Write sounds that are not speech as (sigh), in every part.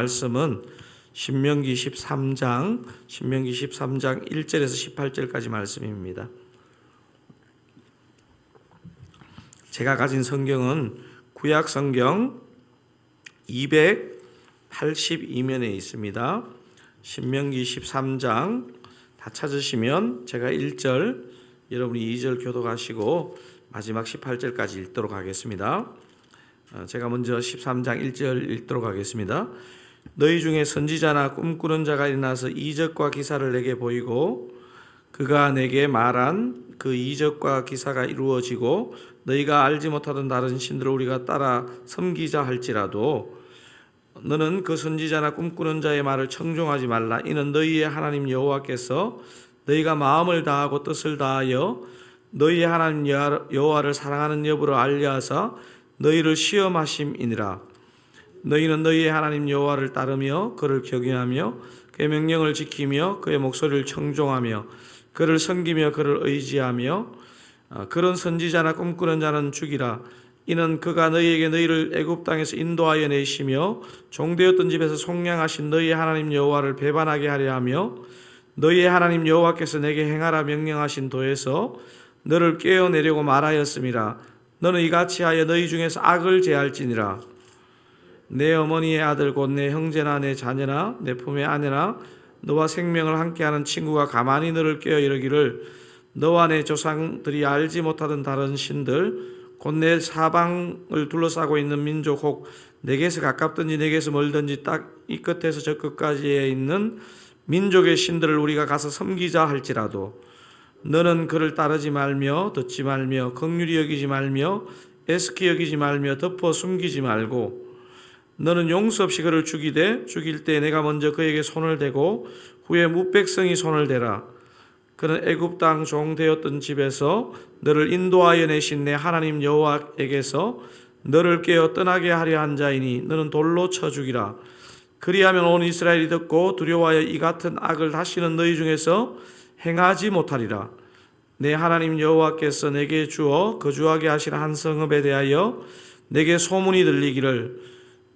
말씀은 신명기 13장, 신명기 13장 1절에서 18절까지 말씀입니다. 제가 가진 성경은 구약 성경 282면에 있습니다. 신명기 13장 다 찾으시면 제가 1절, 여러분이 2절 교독하시고 마지막 18절까지 읽도록 하겠습니다. 어, 제가 먼저 13장 1절 읽도록 하겠습니다. 너희 중에 선지자나 꿈꾸는 자가 일어나서 이적과 기사를 내게 보이고 그가 내게 말한 그 이적과 기사가 이루어지고 너희가 알지 못하던 다른 신들을 우리가 따라 섬기자 할지라도 너는 그 선지자나 꿈꾸는 자의 말을 청종하지 말라. 이는 너희의 하나님 여호와께서 너희가 마음을 다하고 뜻을 다하여 너희의 하나님 여호와- 여호와를 사랑하는 여부를 알려하사 너희를 시험하심이니라 너희는 너희의 하나님 여호와를 따르며 그를 경외하며 그의 명령을 지키며 그의 목소리를 청종하며 그를 섬기며 그를 의지하며 아, 그런 선지자나 꿈꾸는 자는 죽이라. 이는 그가 너희에게 너희를 애굽 땅에서 인도하여 내시며 종되었던 집에서 속량하신 너희의 하나님 여호와를 배반하게 하려 하며 너희의 하나님 여호와께서 내게 행하라 명령하신 도에서 너를 깨어내려고 말하였음이라 너는 이같이 하여 너희 중에서 악을 제할지니라 내 어머니의 아들 곧 내 형제나 내 자녀나 내 품의 아내나 너와 생명을 함께하는 친구가 가만히 너를 깨어 이르기를 너와 내 조상들이 알지 못하던 다른 신들 곧 내 사방을 둘러싸고 있는 민족 혹 내게서 가깝든지 내게서 멀든지 딱 이 끝에서 저 끝까지에 있는 민족의 신들을 우리가 가서 섬기자 할지라도 너는 그를 따르지 말며 듣지 말며 긍휼히 여기지 말며 애스키 여기지 말며 덮어 숨기지 말고 너는 용서 없이 그를 죽이되 죽일 때 내가 먼저 그에게 손을 대고 후에 무백성이 손을 대라. 그는 애굽 땅 종 되었던 집에서 너를 인도하여 내신 내 하나님 여호와에게서 너를 깨어 떠나게 하려 한 자이니 너는 돌로 쳐 죽이라. 그리하면 온 이스라엘이 듣고 두려워하여 이 같은 악을 다시는 너희 중에서 행하지 못하리라. 내 하나님 여호와께서 내게 주어 거주하게 하신 한 성읍에 대하여 내게 소문이 들리기를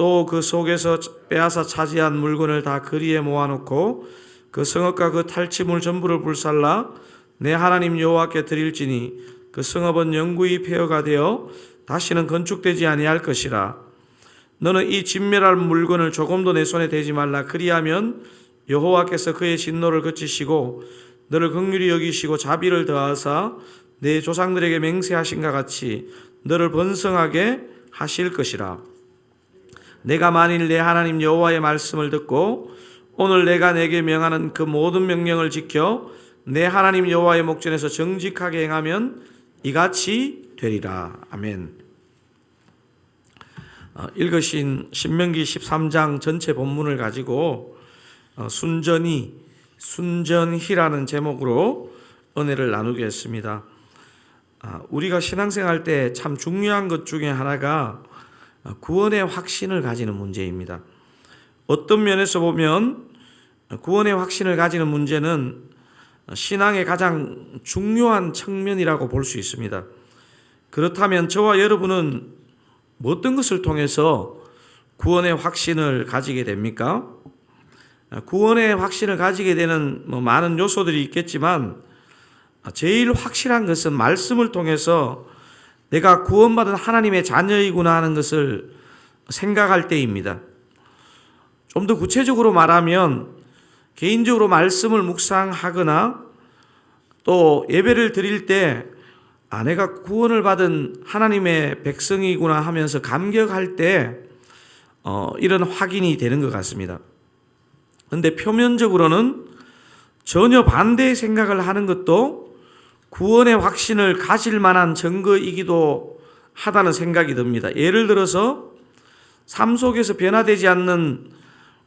또 그 속에서 빼앗아 차지한 물건을 다 거리에 모아놓고 그 성읍과 그 탈취물 전부를 불살라 내 하나님 여호와께 드릴지니 그 성읍은 영구히 폐허가 되어 다시는 건축되지 아니할 것이라. 너는 이 진멸할 물건을 조금도 내 손에 대지 말라. 그리하면 여호와께서 그의 진노를 그치시고 너를 긍휼히 여기시고 자비를 더하사 내 조상들에게 맹세하신가 같이 너를 번성하게 하실 것이라 내가 만일 내 하나님 여호와의 말씀을 듣고 오늘 내가 내게 명하는 그 모든 명령을 지켜 내 하나님 여호와의 목전에서 정직하게 행하면 이같이 되리라. 아멘. 어, 읽으신 신명기 13장 전체 본문을 가지고 어, 순전히 순전히라는 제목으로 은혜를 나누겠습니다. 아, 우리가 신앙생활 때 참 중요한 것 중에 하나가 구원의 확신을 가지는 문제입니다. 어떤 면에서 보면 구원의 확신을 가지는 문제는 신앙의 가장 중요한 측면이라고 볼 수 있습니다. 그렇다면 저와 여러분은 어떤 것을 통해서 구원의 확신을 가지게 됩니까? 구원의 확신을 가지게 되는 뭐 많은 요소들이 있겠지만 제일 확실한 것은 말씀을 통해서 내가 구원받은 하나님의 자녀이구나 하는 것을 생각할 때입니다. 좀 더 구체적으로 말하면 개인적으로 말씀을 묵상하거나 또 예배를 드릴 때 아, 내가 구원을 받은 하나님의 백성이구나 하면서 감격할 때 어, 이런 확인이 되는 것 같습니다. 그런데 표면적으로는 전혀 반대의 생각을 하는 것도 구원의 확신을 가질 만한 증거이기도 하다는 생각이 듭니다. 예를 들어서 삶 속에서 변화되지 않는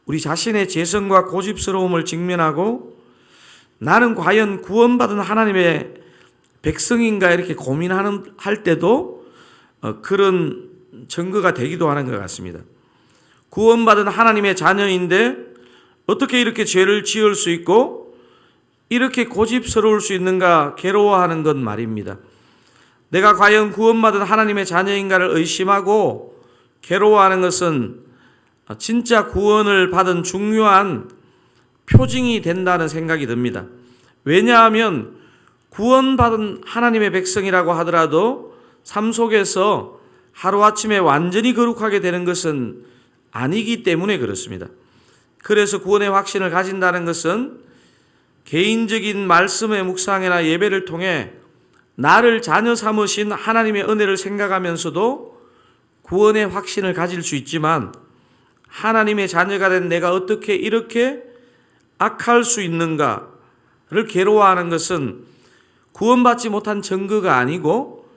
우리 자신의 재성과 고집스러움을 직면하고 나는 과연 구원받은 하나님의 백성인가 이렇게 고민하는 할 때도 어, 그런 증거가 되기도 하는 것 같습니다. 구원받은 하나님의 자녀인데 어떻게 이렇게 죄를 지을 수 있고 이렇게 고집스러울 수 있는가 괴로워하는 것 말입니다. 내가 과연 구원받은 하나님의 자녀인가를 의심하고 괴로워하는 것은 진짜 구원을 받은 중요한 표징이 된다는 생각이 듭니다. 왜냐하면 구원받은 하나님의 백성이라고 하더라도 삶 속에서 하루아침에 완전히 거룩하게 되는 것은 아니기 때문에 그렇습니다. 그래서 구원의 확신을 가진다는 것은 개인적인 말씀의 묵상이나 예배를 통해 나를 자녀 삼으신 하나님의 은혜를 생각하면서도 구원의 확신을 가질 수 있지만 하나님의 자녀가 된 내가 어떻게 이렇게 악할 수 있는가를 괴로워하는 것은 구원받지 못한 증거가 아니고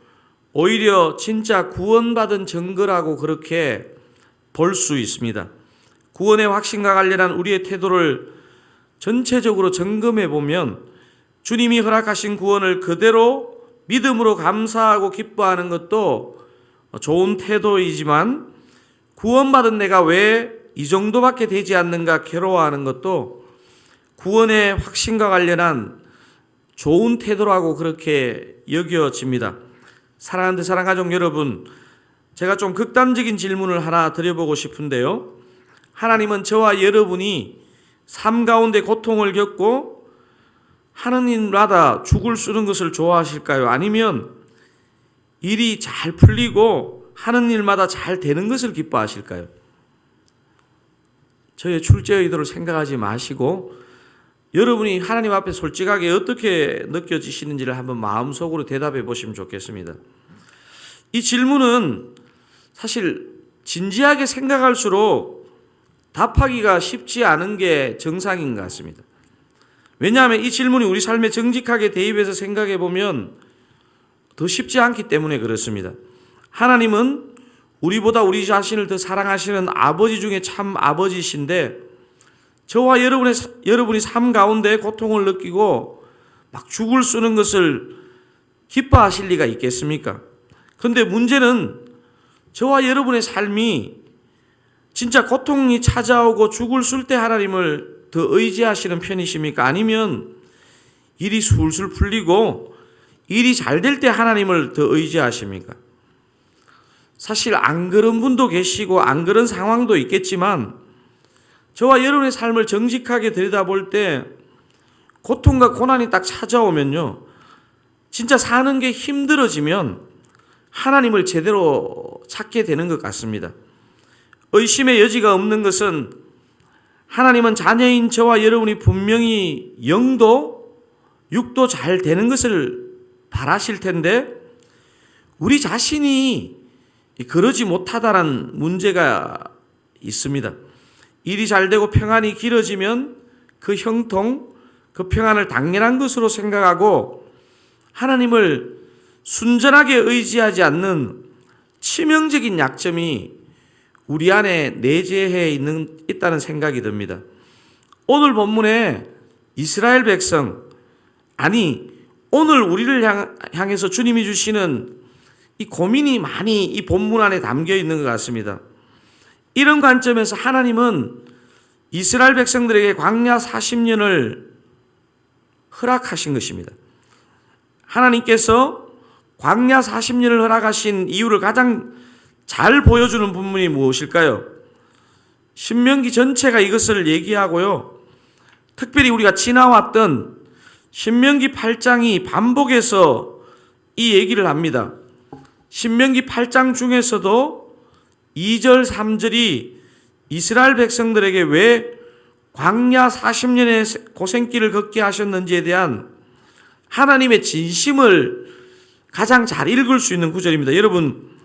오히려 진짜 구원받은 증거라고 그렇게 볼 수 있습니다. 구원의 확신과 관련한 우리의 태도를 전체적으로 점검해 보면 주님이 허락하신 구원을 그대로 믿음으로 감사하고 기뻐하는 것도 좋은 태도이지만 구원받은 내가 왜 이 정도밖에 되지 않는가 괴로워하는 것도 구원의 확신과 관련한 좋은 태도라고 그렇게 여겨집니다. 사랑하는 사랑가족 여러분, 제가 좀 극단적인 질문을 하나 드려보고 싶은데요. 하나님은 저와 여러분이 삶 가운데 고통을 겪고 하느님마다 죽을 쓰는 것을 좋아하실까요? 아니면 일이 잘 풀리고 하는 일마다 잘 되는 것을 기뻐하실까요? 저의 출제 의도를 생각하지 마시고 여러분이 하나님 앞에 솔직하게 어떻게 느껴지시는지를 한번 마음속으로 대답해 보시면 좋겠습니다. 이 질문은 사실 진지하게 생각할수록 답하기가 쉽지 않은 게 정상인 것 같습니다. 왜냐하면 이 질문이 우리 삶에 정직하게 대입해서 생각해 보면 더 쉽지 않기 때문에 그렇습니다. 하나님은 우리보다 우리 자신을 더 사랑하시는 아버지 중에 참 아버지신데 저와 여러분의 여러분이 삶 가운데 고통을 느끼고 막 죽을 쓰는 것을 기뻐하실 리가 있겠습니까? 근데 문제는 저와 여러분의 삶이 진짜 고통이 찾아오고 죽을 쓸 때 하나님을 더 의지하시는 편이십니까? 아니면 일이 술술 풀리고 일이 잘 될 때 하나님을 더 의지하십니까? 사실 안 그런 분도 계시고 안 그런 상황도 있겠지만 저와 여러분의 삶을 정직하게 들여다볼 때 고통과 고난이 딱 찾아오면요. 진짜 사는 게 힘들어지면 하나님을 제대로 찾게 되는 것 같습니다. 의심의 여지가 없는 것은 하나님은 자녀인 저와 여러분이 분명히 영도 육도 잘 되는 것을 바라실 텐데 우리 자신이 그러지 못하다는 문제가 있습니다. 일이 잘 되고 평안이 길어지면 그 형통, 그 평안을 당연한 것으로 생각하고 하나님을 순전하게 의지하지 않는 치명적인 약점이 우리 안에 내재해 있는, 있다는 생각이 듭니다. 오늘 본문에 이스라엘 백성, 아니, 오늘 우리를 향, 향해서 주님이 주시는 이 고민이 많이 이 본문 안에 담겨 있는 것 같습니다. 이런 관점에서 하나님은 이스라엘 백성들에게 광야 40년을 허락하신 것입니다. 하나님께서 광야 40년을 허락하신 이유를 가장 잘 보여주는 부분이 무엇일까요? 신명기 전체가 이것을 얘기하고요. 특별히 우리가 지나왔던 신명기 8장이 반복해서 이 얘기를 합니다. 신명기 8장 중에서도 2절, 3절이 이스라엘 백성들에게 왜 광야 40년의 고생길을 걷게 하셨는지에 대한 하나님의 진심을 가장 잘 읽을 수 있는 구절입니다. 여러분,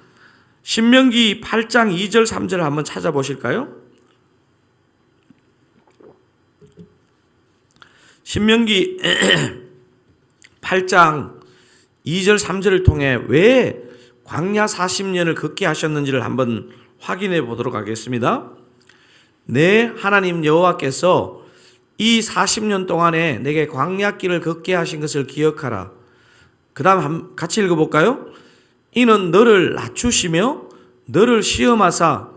신명기 8장 2절, 3절을 한번 찾아보실까요? 신명기 8장 2절, 3절을 통해 왜 광야 40년을 걷게 하셨는지를 한번 확인해 보도록 하겠습니다. 내 하나님 여호와께서 이 40년 동안에 내게 광야 길을 걷게 하신 것을 기억하라. 그 다음 같이 읽어 볼까요? 이는 너를 낮추시며 너를 시험하사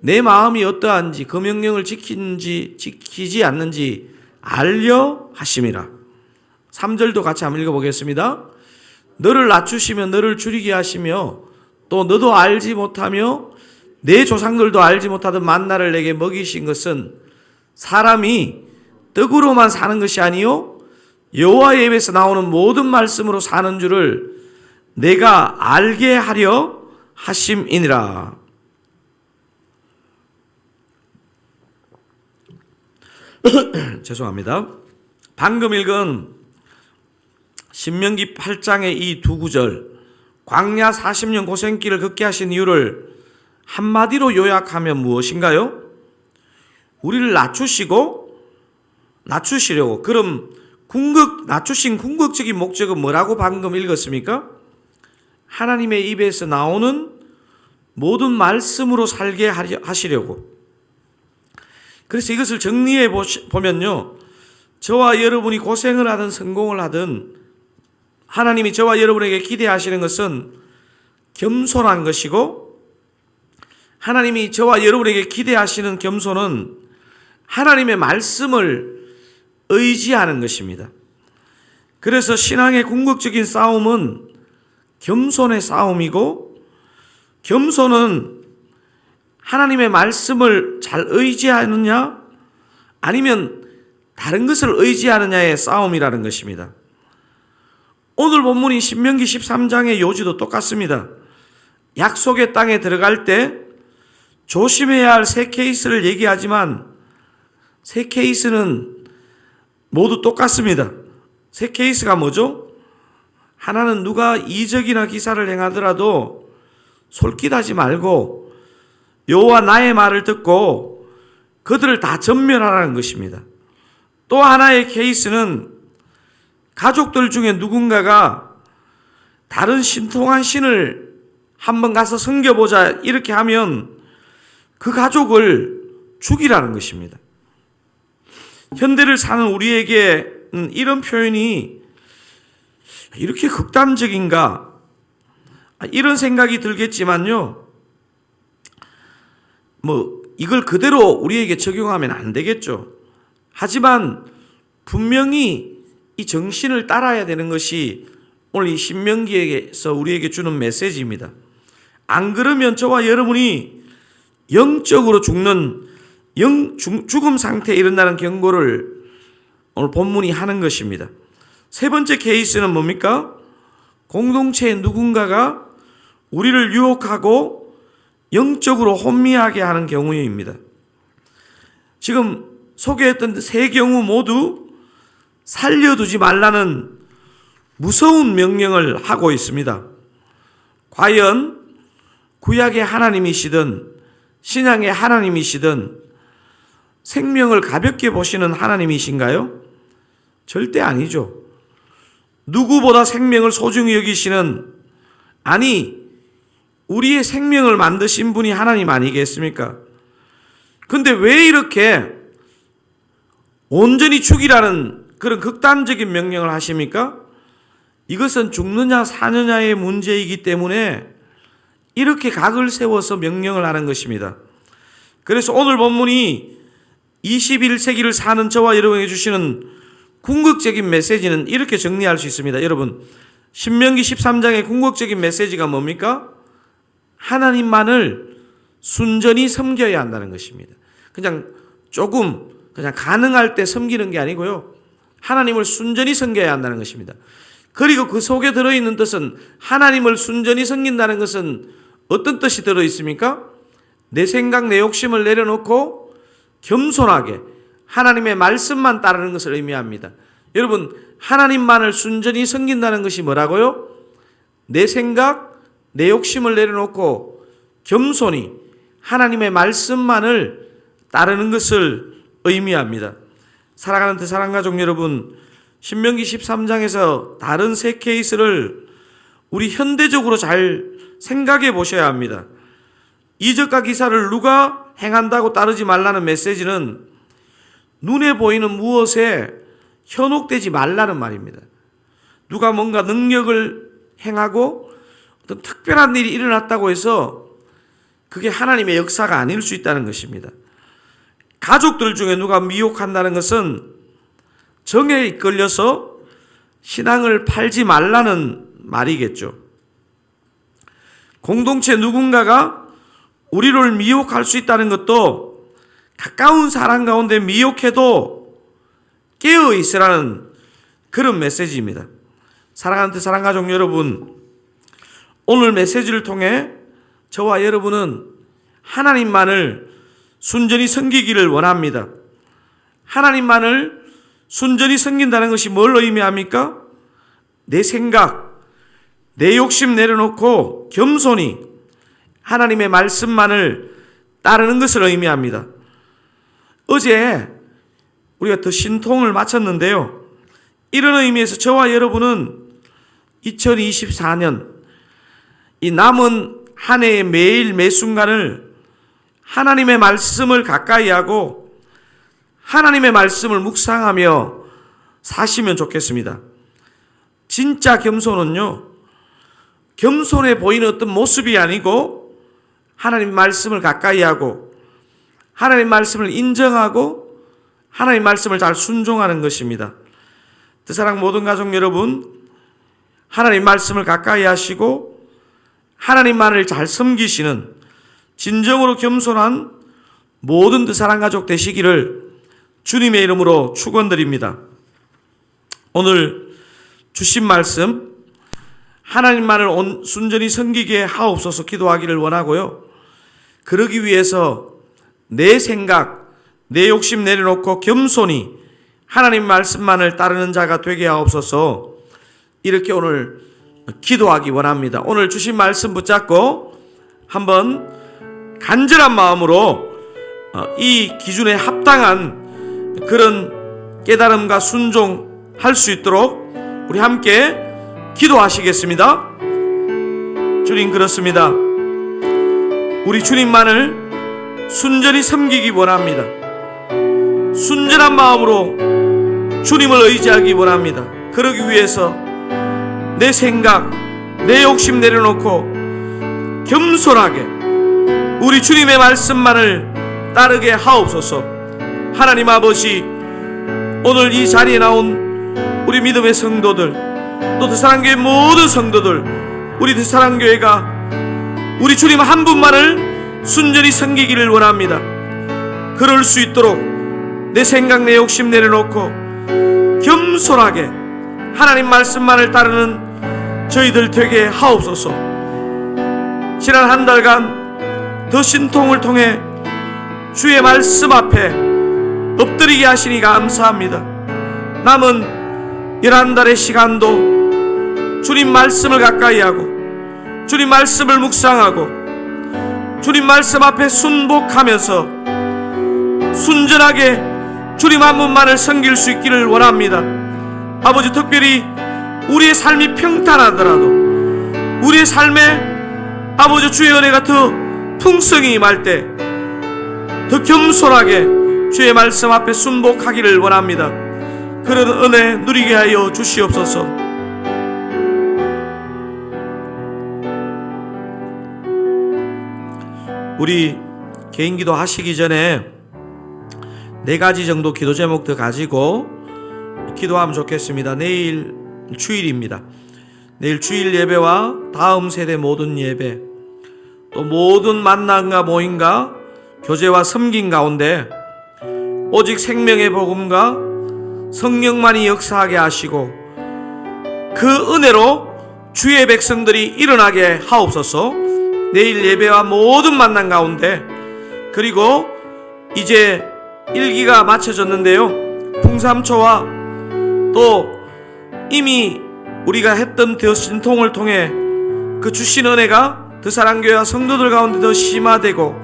내 마음이 어떠한지 그 명령을 지킨지 지키지 않는지 알려 하심이라. 3절도 같이 한번 읽어 보겠습니다. 너를 낮추시며 너를 줄이게 하시며 또 너도 알지 못하며 내 조상들도 알지 못하던 만나를 내게 먹이신 것은 사람이 떡으로만 사는 것이 아니요 여호와의 입에서 나오는 모든 말씀으로 사는 줄을 내가 알게 하려 하심이니라. (coughs) 죄송합니다. 방금 읽은 신명기 8장의 이 두 구절 광야 40년 고생길을 걷게 하신 이유를 한마디로 요약하면 무엇인가요? 우리를 낮추시고 낮추시려고 그럼 궁극 낮추신 궁극적인 목적은 뭐라고 방금 읽었습니까? 하나님의 입에서 나오는 모든 말씀으로 살게 하시려고. 그래서 이것을 정리해 보면요. 저와 여러분이 고생을 하든 성공을 하든 하나님이 저와 여러분에게 기대하시는 것은 겸손한 것이고 하나님이 저와 여러분에게 기대하시는 겸손은 하나님의 말씀을 의지하는 것입니다. 그래서 신앙의 궁극적인 싸움은 겸손의 싸움이고 겸손은 하나님의 말씀을 잘 의지하느냐 아니면 다른 것을 의지하느냐의 싸움이라는 것입니다. 오늘 본문이 신명기 13장의 요지도 똑같습니다. 약속의 땅에 들어갈 때 조심해야 할 세 케이스를 얘기하지만 세 케이스는 모두 똑같습니다. 세 케이스가 뭐죠? 하나는 누가 이적이나 기사를 행하더라도 솔깃하지 말고 여호와 나의 말을 듣고 그들을 다 전멸하라는 것입니다. 또 하나의 케이스는 가족들 중에 누군가가 다른 신통한 신을 한번 가서 섬겨보자 이렇게 하면 그 가족을 죽이라는 것입니다. 현대를 사는 우리에게 이런 표현이 이렇게 극단적인가 이런 생각이 들겠지만요. 뭐 이걸 그대로 우리에게 적용하면 안 되겠죠. 하지만 분명히 이 정신을 따라야 되는 것이 오늘 이 신명기에서 우리에게 주는 메시지입니다. 안 그러면 저와 여러분이 영적으로 죽는 영 죽음 상태에 이른다는 경고를 오늘 본문이 하는 것입니다. 세 번째 케이스는 뭡니까? 공동체의 누군가가 우리를 유혹하고 영적으로 혼미하게 하는 경우입니다. 지금 소개했던 세 경우 모두 살려두지 말라는 무서운 명령을 하고 있습니다. 과연 구약의 하나님이시든 신앙의 하나님이시든 생명을 가볍게 보시는 하나님이신가요? 절대 아니죠. 누구보다 생명을 소중히 여기시는 아니 우리의 생명을 만드신 분이 하나님 아니겠습니까? 근데 왜 이렇게 온전히 죽이라는 그런 극단적인 명령을 하십니까? 이것은 죽느냐 사느냐의 문제이기 때문에 이렇게 각을 세워서 명령을 하는 것입니다. 그래서 오늘 본문이 21세기를 사는 저와 여러분에게 주시는 궁극적인 메시지는 이렇게 정리할 수 있습니다. 여러분, 신명기 13장의 궁극적인 메시지가 뭡니까? 하나님만을 순전히 섬겨야 한다는 것입니다. 그냥 조금 그냥 가능할 때 섬기는 게 아니고요. 하나님을 순전히 섬겨야 한다는 것입니다. 그리고 그 속에 들어있는 뜻은 하나님을 순전히 섬긴다는 것은 어떤 뜻이 들어 있습니까? 내 생각, 내 욕심을 내려놓고 겸손하게 하나님의 말씀만 따르는 것을 의미합니다. 여러분, 하나님만을 순전히 섬긴다는 것이 뭐라고요? 내 생각, 내 욕심을 내려놓고 겸손히 하나님의 말씀만을 따르는 것을 의미합니다. 사랑하는 대사랑 가족 여러분, 신명기 13장에서 다른 세 케이스를 우리 현대적으로 잘 생각해 보셔야 합니다. 이적과 기사를 누가 행한다고 따르지 말라는 메시지는 눈에 보이는 무엇에 현혹되지 말라는 말입니다. 누가 뭔가 능력을 행하고 어떤 특별한 일이 일어났다고 해서 그게 하나님의 역사가 아닐 수 있다는 것입니다. 가족들 중에 누가 미혹한다는 것은 정에 이끌려서 신앙을 팔지 말라는 말이겠죠. 공동체 누군가가 우리를 미혹할 수 있다는 것도 가까운 사람 가운데 미혹해도 깨어 있으라는 그런 메시지입니다. 사랑하는 사랑 가족 여러분, 오늘 메시지를 통해 저와 여러분은 하나님만을 순전히 섬기기를 원합니다. 하나님만을 순전히 섬긴다는 것이 뭘 의미합니까? 내 생각, 내 욕심 내려놓고 겸손히 하나님의 말씀만을 따르는 것을 의미합니다. 어제 우리가 더 신통을 마쳤는데요. 이런 의미에서 저와 여러분은 2024년 이 남은 한 해의 매일 매 순간을 하나님의 말씀을 가까이 하고 하나님의 말씀을 묵상하며 사시면 좋겠습니다. 진짜 겸손은요, 겸손해 보이는 어떤 모습이 아니고 하나님 말씀을 가까이 하고 하나님 말씀을 인정하고 하나님 말씀을 잘 순종하는 것입니다. 뜻사랑 모든 가족 여러분, 하나님 말씀을 가까이 하시고 하나님만을 잘 섬기시는 진정으로 겸손한 모든 뜻사랑 가족 되시기를 주님의 이름으로 축원드립니다. 오늘 주신 말씀 하나님만을 온- 순전히 섬기게 하옵소서 기도하기를 원하고요. 그러기 위해서 내 생각, 내 욕심 내려놓고 겸손히 하나님 말씀만을 따르는 자가 되게 하옵소서 이렇게 오늘 기도하기 원합니다. 오늘 주신 말씀 붙잡고 한번 간절한 마음으로 어, 이 기준에 합당한 그런 깨달음과 순종할 수 있도록 우리 함께 기도하시겠습니다. 주님 그렇습니다. 우리 주님만을 순전히 섬기기 원합니다. 순전한 마음으로 주님을 의지하기 원합니다. 그러기 위해서 내 생각, 내 욕심 내려놓고 겸손하게 우리 주님의 말씀만을 따르게 하옵소서. 하나님 아버지, 오늘 이 자리에 나온 우리 믿음의 성도들, 또 드사랑교회 모든 성도들, 우리 드사랑교회가 우리 주님 한 분만을 순전히 섬기기를 원합니다. 그럴 수 있도록 내 생각, 내 욕심 내려놓고 겸손하게 하나님 말씀만을 따르는 저희들 되게 하옵소서. 지난 한 달간 더 신통을 통해 주의 말씀 앞에 엎드리게 하시니 감사합니다. 남은 열한 달의 시간도 주님 말씀을 가까이 하고 주님 말씀을 묵상하고 주님 말씀 앞에 순복하면서 순전하게 주님 한 분만을 섬길 수 있기를 원합니다. 아버지 특별히 우리의 삶이 평탄하더라도 우리의 삶에 아버지 주의 은혜가 더 풍성히 임할 때 더 겸손하게 주의 말씀 앞에 순복하기를 원합니다. 그런 은혜 누리게 하여 주시옵소서. 우리 개인 기도 하시기 전에 네 가지 정도 기도 제목 더 가지고 기도하면 좋겠습니다. 내일 주일입니다. 내일 주일 예배와 다음 세대 모든 예배 또 모든 만남과 모임과 교제와 섬긴 가운데 오직 생명의 복음과 성령만이 역사하게 하시고 그 은혜로 주의 백성들이 일어나게 하옵소서 내일 예배와 모든 만남 가운데 그리고 이제 일기가 마쳐졌는데요 풍삼초와 또 이미 우리가 했던 더 신통을 통해 그 주신 은혜가 더 사랑교회와 성도들 가운데 더 심화되고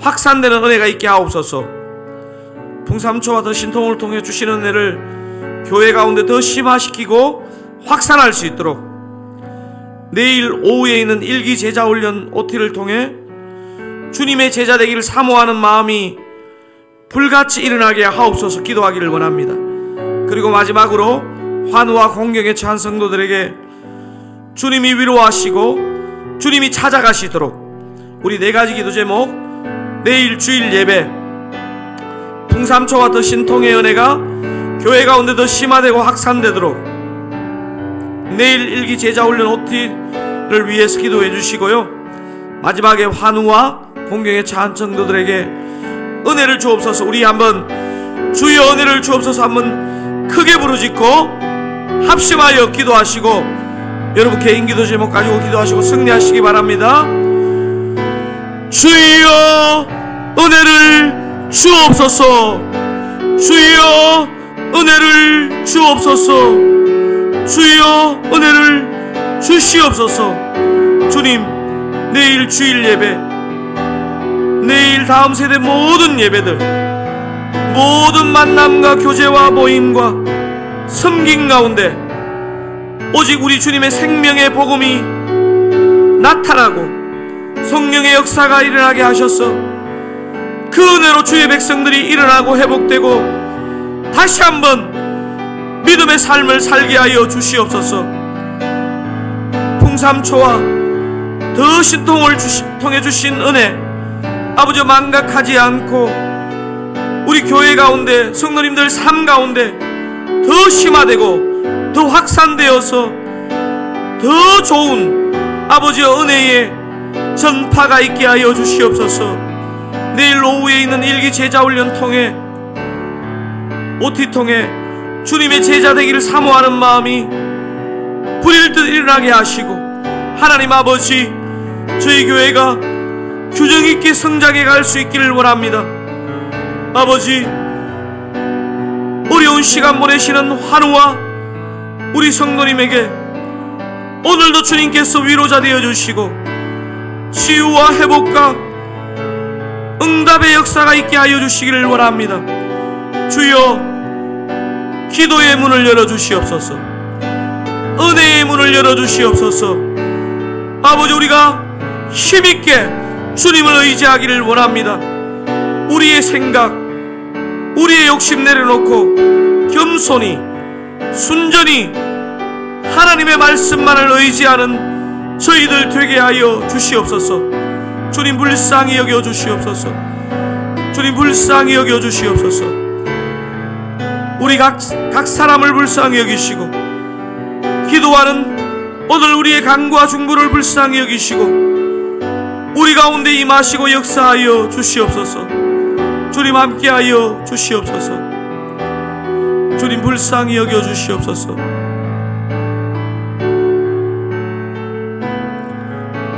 확산되는 은혜가 있게 하옵소서. 풍삼초와 더 신통을 통해 주신 은혜를 교회 가운데 더 심화시키고 확산할 수 있도록 내일 오후에 있는 일기 제자 훈련 OT를 통해 주님의 제자 되기를 사모하는 마음이 불같이 일어나게 하옵소서 기도하기를 원합니다. 그리고 마지막으로 환우와 공경에 처한 성도들에게 주님이 위로하시고 주님이 찾아가시도록 우리 네 가지 기도 제목 내일 주일 예배 풍삼초와 더 신통의 은혜가 교회 가운데 더 심화되고 확산되도록 내일 일기 제자 훈련 OT를 위해서 기도해 주시고요. 마지막에 환우와 공경에 처한 성도들에게 은혜를 주옵소서. 우리 한번 주의 은혜를 주옵소서 한번 크게 부르짖고 합심하여 기도하시고 여러분 개인 기도 제목 가지고 기도하시고 승리하시기 바랍니다. 주여 은혜를 주옵소서. 주여 은혜를 주옵소서. 주여 은혜를 주시옵소서. 주님 내일 주일 예배 내일 다음 세대 모든 예배들 모든 만남과 교제와 모임과 섬김 가운데 오직 우리 주님의 생명의 복음이 나타나고 성령의 역사가 일어나게 하셔서 그 은혜로 주의 백성들이 일어나고 회복되고 다시 한번 믿음의 삶을 살게 하여 주시옵소서. 풍삼초와 더 신통을 주시, 통해 주신 은혜 아버지 망각하지 않고 우리 교회 가운데 성도님들 삶 가운데 더 심화되고 더 확산되어서 더 좋은 아버지의 은혜의 전파가 있게 하여 주시옵소서. 내일 오후에 있는 일기 제자 훈련 통해 OT 통해 주님의 제자 되기를 사모하는 마음이 불일 듯 일어나게 하시고 하나님 아버지 저희 교회가 규정 있게 성장해 갈 수 있기를 원합니다. 아버지 어려운 시간 보내시는 환우와 우리 성도님에게 오늘도 주님께서 위로자 되어 주시고 치유와 회복과 응답의 역사가 있게 하여 주시기를 원합니다. 주여 기도의 문을 열어 주시옵소서. 은혜의 문을 열어 주시옵소서. 아버지 우리가 힘있게 주님을 의지하기를 원합니다. 우리의 생각, 우리의 욕심 내려놓고 겸손히 순전히 하나님의 말씀만을 의지하는 저희들 되게 하여 주시옵소서. 주님 불쌍히 여겨 주시옵소서. 주님 불쌍히 여겨 주시옵소서. 우리 각, 각 사람을 불쌍히 여기시고 기도하는 오늘 우리의 간구와 중부를 불쌍히 여기시고 우리 가운데 임하시고 역사하여 주시옵소서. 주님 함께하여 주시옵소서. 주님 불쌍히 여겨 주시옵소서.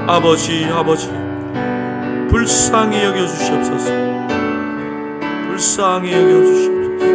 아버지, 아버지, 불쌍히 여겨 주시옵소서. 불쌍히 여겨 주시옵소서.